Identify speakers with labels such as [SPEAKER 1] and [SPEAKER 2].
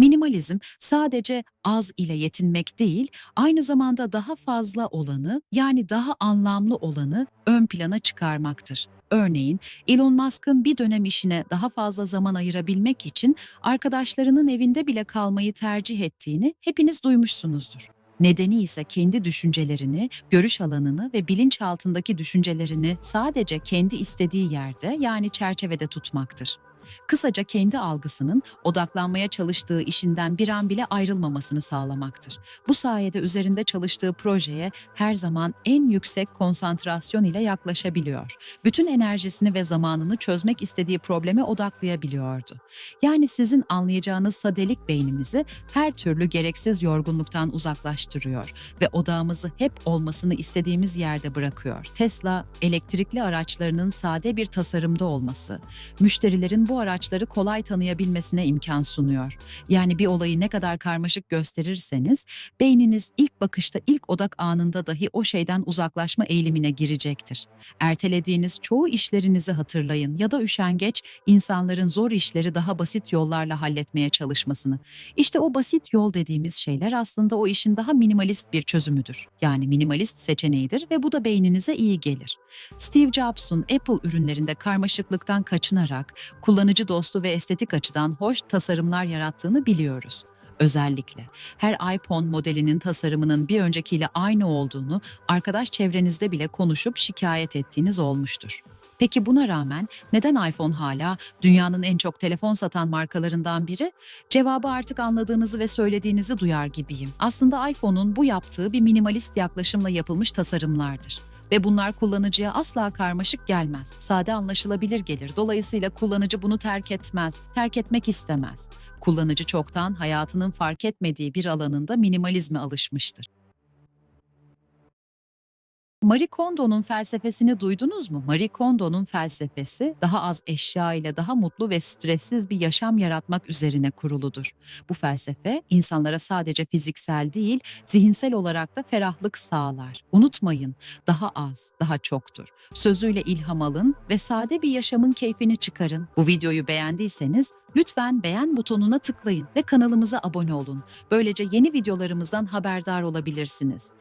[SPEAKER 1] Minimalizm sadece az ile yetinmek değil, aynı zamanda daha fazla olanı yani daha anlamlı olanı ön plana çıkarmaktır. Örneğin Elon Musk'ın bir dönem işine daha fazla zaman ayırabilmek için arkadaşlarının evinde bile kalmayı tercih ettiğini hepiniz duymuşsunuzdur. Nedeni ise kendi düşüncelerini, görüş alanını ve bilinçaltındaki düşüncelerini sadece kendi istediği yerde yani çerçevede tutmaktır. Kısaca kendi algısının odaklanmaya çalıştığı işinden bir an bile ayrılmamasını sağlamaktır. Bu sayede üzerinde çalıştığı projeye her zaman en yüksek konsantrasyon ile yaklaşabiliyor. Bütün enerjisini ve zamanını çözmek istediği probleme odaklayabiliyordu. Yani sizin anlayacağınız sadelik beynimizi her türlü gereksiz yorgunluktan uzaklaştırıyor ve odağımızı hep olmasını istediğimiz yerde bırakıyor. Tesla, elektrikli araçlarının sade bir tasarımda olması, müşterilerin bu araçları kolay tanıyabilmesine imkan sunuyor. Yani bir olayı ne kadar karmaşık gösterirseniz, beyniniz ilk bakışta ilk odak anında dahi o şeyden uzaklaşma eğilimine girecektir. Ertelediğiniz çoğu işlerinizi hatırlayın ya da üşengeç insanların zor işleri daha basit yollarla halletmeye çalışmasını. İşte o basit yol dediğimiz şeyler aslında o işin daha minimalist bir çözümüdür. Yani minimalist seçeneğidir ve bu da beyninize iyi gelir. Steve Jobs'un Apple ürünlerinde karmaşıklıktan kaçınarak kullanıcı dostu ve estetik açıdan hoş tasarımlar yarattığını biliyoruz. Özellikle her iPhone modelinin tasarımının bir öncekiyle aynı olduğunu arkadaş çevrenizde bile konuşup şikayet ettiğiniz olmuştur. Peki buna rağmen neden iPhone hala dünyanın en çok telefon satan markalarından biri? Cevabı artık anladığınızı ve söylediğinizi duyar gibiyim. Aslında iPhone'un bu yaptığı bir minimalist yaklaşımla yapılmış tasarımlardır. Ve bunlar kullanıcıya asla karmaşık gelmez. Sade anlaşılabilir gelir. Dolayısıyla kullanıcı bunu terk etmez, terk etmek istemez. Kullanıcı çoktan hayatının fark etmediği bir alanında minimalizme alışmıştır. Marie Kondo'nun felsefesini duydunuz mu? Marie Kondo'nun felsefesi daha az eşya ile daha mutlu ve stressiz bir yaşam yaratmak üzerine kuruludur. Bu felsefe insanlara sadece fiziksel değil, zihinsel olarak da ferahlık sağlar. Unutmayın, daha az, daha çoktur. Sözüyle ilham alın ve sade bir yaşamın keyfini çıkarın. Bu videoyu beğendiyseniz lütfen beğen butonuna tıklayın ve kanalımıza abone olun. Böylece yeni videolarımızdan haberdar olabilirsiniz.